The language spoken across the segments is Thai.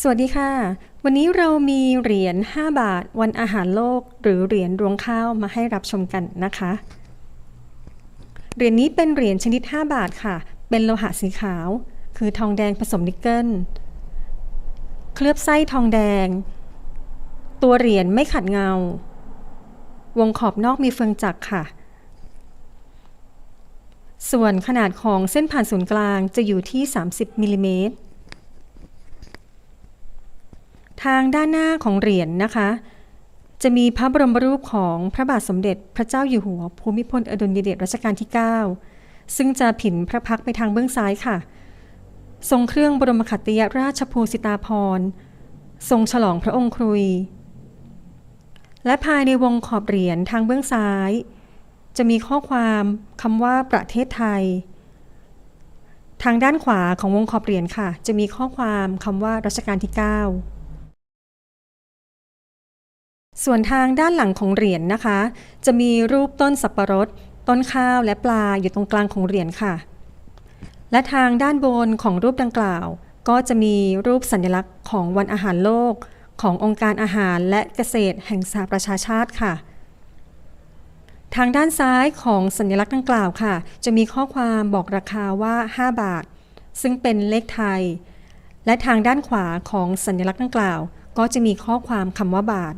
สวัสดีค่ะ วันนี้เรามีเหรียญ 5 บาท วันอาหารโลก หรือเหรียญรวงข้าวมาให้รับชมกันนะคะ เหรียญนี้เป็นเหรียญชนิด 5 บาทค่ะ เป็นโลหะสีขาว คือทองแดงผสมนิกเกิล เคลือบไส้ทองแดง ตัวเหรียญไม่ขัดเงา วงขอบนอกมีเฟืองจักรค่ะ ส่วนขนาดของเส้นผ่านศูนย์กลางจะอยู่ที่ 30มิลลิเมตร ทางด้านหน้าของเหรียญนะคะ จะมีพระบรมรูปของพระบาทสมเด็จพระเจ้าอยู่หัว ภูมิพลอดุลยเดชรัชกาลที่ 9 ซึ่งจะผินพระพักไปทางเบื้องซ้ายค่ะ ทรงเครื่องบรมขัตติยราชภูสิตาภรณ์ทรงฉลองพระองค์ครุย และภายในวงขอบเหรียญทางเบื้องซ้าย จะมีข้อความคำว่าประเทศไทย ทางด้านขวาของวงขอบเหรียญค่ะ จะมีข้อความคำว่ารัชกาลที่ 9 ส่วนทางด้านหลังของเหรียญนะคะ จะมีรูปต้นสับปะรด ต้นข้าวและปลาอยู่ตรงกลางของเหรียญค่ะ และทางด้านบนของรูปดังกล่าว ก็จะมีรูปสัญลักษณ์ของวันอาหารโลก ขององค์การอาหารและเกษตรแห่งสหประชาชาติค่ะ ทางด้านซ้ายของสัญลักษณ์ดังกล่าวค่ะ จะมีข้อความบอกราคาว่า 5 บาท ซึ่งเป็นเลขไทย และทางด้านขวาของสัญลักษณ์ดังกล่าว ก็จะมีข้อความคำว่าบาท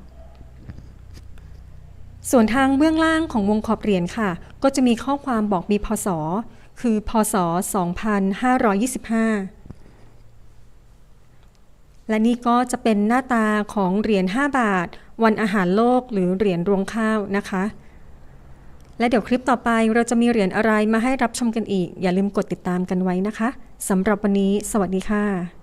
ส่วนทางเบื้องล่างของวงขอบเหรียญค่ะ ก็จะมีข้อความบอกมีพศ คือพศ 2525และนี่ก็จะเป็นหน้าตาของเหรียญ 5 บาท วันอาหารโลกหรือเหรียญรวงข้าวนะคะ และเดี๋ยวคลิปต่อไปเราจะมีเหรียญอะไรมาให้รับชมกันอีก อย่าลืมกดติดตามกันไว้นะคะสำหรับวันนี้ สวัสดีค่ะ